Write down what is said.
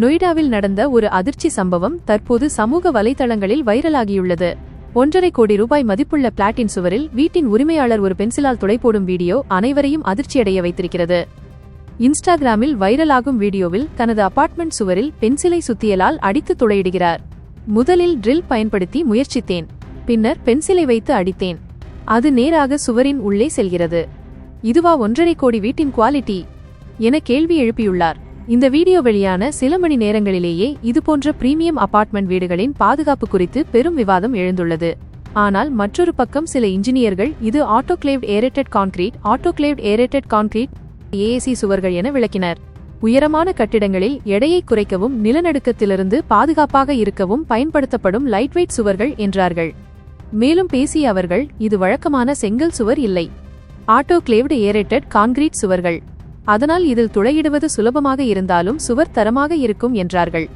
நொய்டாவில் நடந்த ஒரு அதிர்ச்சி சம்பவம் தற்போது சமூக வலைதளங்களில் வைரலாகியுள்ளது. ஒன்றரை கோடி ரூபாய் மதிப்புள்ள பிளாட்டின் சுவரில் வீட்டின் உரிமையாளர் ஒரு பென்சிலால் துளை போடும் வீடியோ அனைவரையும் அதிர்ச்சியடைய வைத்திருக்கிறது. இன்ஸ்டாகிராமில் வைரலாகும் வீடியோவில் தனது அபார்ட்மெண்ட் சுவரில் பென்சிலை சுத்தியலால் அடித்து துளையிடுகிறார். முதலில் ட்ரில் பயன்படுத்தி முயற்சித்தேன். பின்னர் பென்சிலை வைத்து அடித்தேன். அது நேராக சுவரின் உள்ளே செல்கிறது. இதுவா ஒன்றரை கோடி வீட்டின் குவாலிட்டி? என கேள்வி எழுப்பியுள்ளார். இந்த வீடியோ வெளியான சில மணி நேரங்களிலேயே இதுபோன்ற பிரீமியம் அபார்ட்மெண்ட் வீடுகளின் பாதுகாப்பு குறித்து பெரும் விவாதம் எழுந்துள்ளது. ஆனால் மற்றொரு பக்கம் சில இன்ஜினியர்கள் இது autoclaved aerated concrete autoclaved aerated concrete AAC சுவர்கள் என விளக்கினர். உயரமான கட்டிடங்களில் எடையை குறைக்கவும் நிலநடுக்கத்திலிருந்து பாதுகாப்பாக இருக்கவும் பயன்படுத்தப்படும் லைட்வெயிட் சுவர்கள் என்றார்கள். மேலும் பேசிய அவர்கள் இது வழக்கமான செங்கல் சுவர் இல்லை. ஆட்டோகிளேவ்டு ஏரேட்டட் கான்கிரீட் சுவர்கள். அதனால் இதில் துளையிடுவது சுலபமாக இருந்தாலும் சுவர் தரமாக இருக்கும் என்றார்கள்.